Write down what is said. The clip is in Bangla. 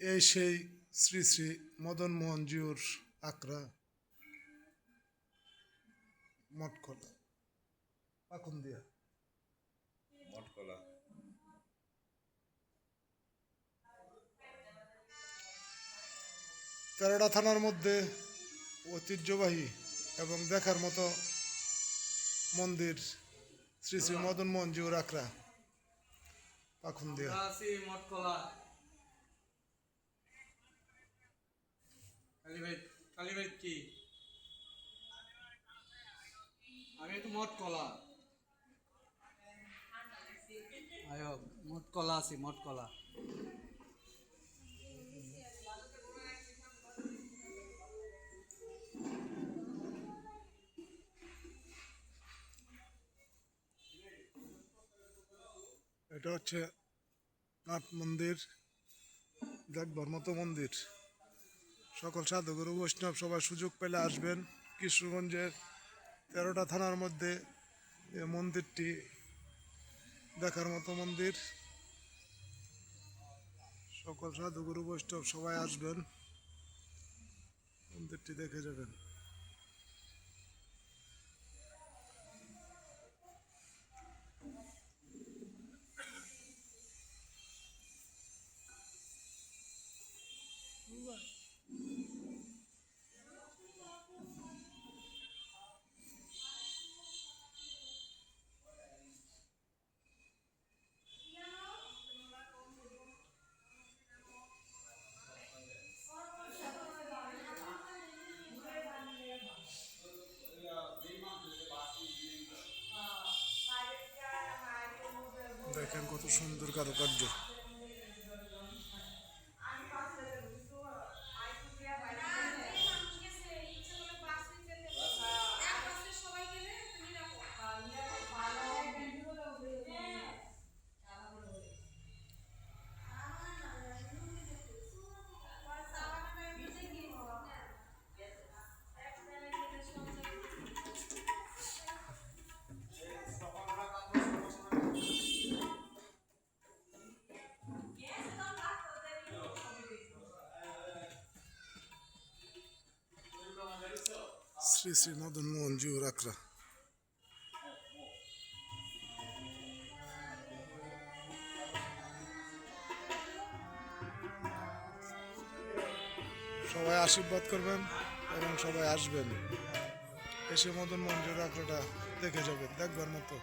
এই সেই শ্রী শ্রী মদন মোহন জিউর আকরা মটকলা তেরোটা থানার মধ্যে ঐতিহ্যবাহী এবং দেখার মতো মন্দির শ্রী শ্রী মদন মোহন জিউর আকরা পাকুন দিয়া কালীবাই কি? আমি তো মটকলা আয় মটকলা আছি মটকলা এটা হচ্ছে নাট মন্দির দেখবার মতো মন্দির। সকল সাধুগুরু, বৈষ্ণব সবাই সুযোগ পেলে আসবেন। কৃষ্ণগঞ্জের তেরোটা থানার মধ্যে মন্দিরটি দেখার মতো মন্দির। সকল সাধুগুরু, বৈষ্ণব সবাই আসবেন। মন্দিরটি দেখে যাবেন। দেখেন কত সুন্দর কারুকার্য। শ্রী শ্রী মদন মোহন জিউর আকরা সবাই আশীর্বাদ করবেন এবং সবাই আসবেন। এসে মদন মোহন জিউর আকরাটা দেখে যাবেন, দেখবার মতো।